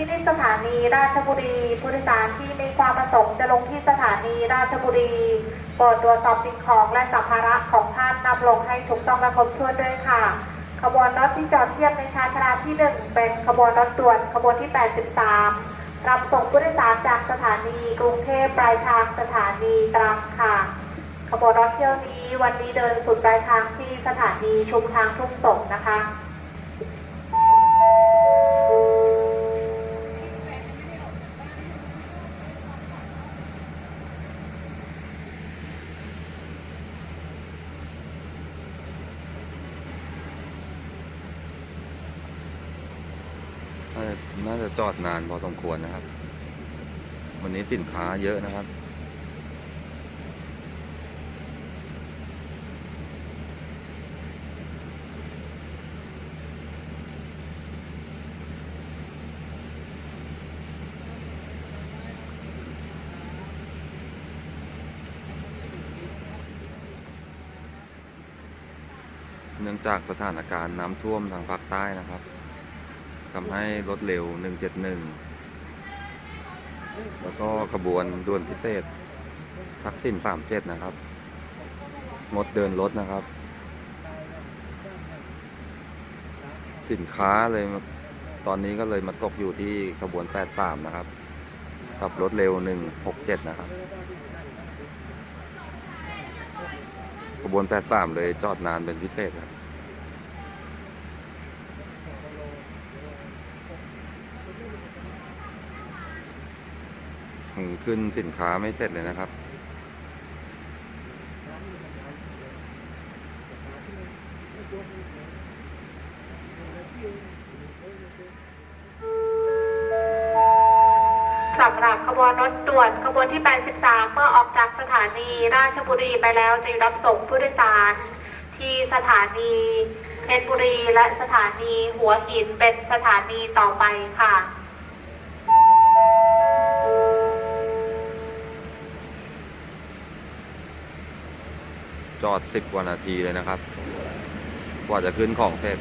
ที่นี่สถานีราชบุรีผู้โดยสารที่มีความประสงค์จะลงที่สถานีราชบุรีโปรดตรวจสอบสิ่งของและสัมภาระของท่านนำลงให้ถูกต้องและครบถ้วนด้วยค่ะ ขบวนรถที่จอดเทียบในชานชาลาที่ 1 เป็นขบวนรถด่วนขบวนที่ 83 รับส่งผู้โดยสารจากสถานีกรุงเทพปลายทางสถานีตรังค่ะ ขบวนรถเที่ยวนี้วันนี้เดินสุดปลายทางที่สถานีชุมทางทุ่งสงนะคะ จะน่าจะจอดนานพอสมควรนะครับ วันนี้สินค้าเยอะนะครับ เนื่องจากสถานการณ์น้ำท่วมทางภาคใต้นะครับ ทำให้รถเร็ว 171 แล้วก็ขบวนด่วนพิเศษ ทักษิณ37 นะครับ งดเดินรถนะครับ สินค้าเลยตอนนี้ก็เลยมาตกอยู่ที่ขบวน 83 นะครับ กับรถเร็ว 167 นะครับ ขบวน 83 เลยจอดนานเป็นพิเศษครับ ขึ้นสินค้าไม่เสร็จเลยนะครับ สำหรับขบวนรถด่วนขบวนที่ 83 เมื่อออกจากสถานีราชบุรีไปแล้วจะรับส่งผู้โดยสาร ที่สถานีเพชรบุรีและสถานีหัวหินเป็นสถานีต่อไปค่ะ จอด 10กว่านาทีเลยนะครับ กว่าจะขึ้นของเสร็จ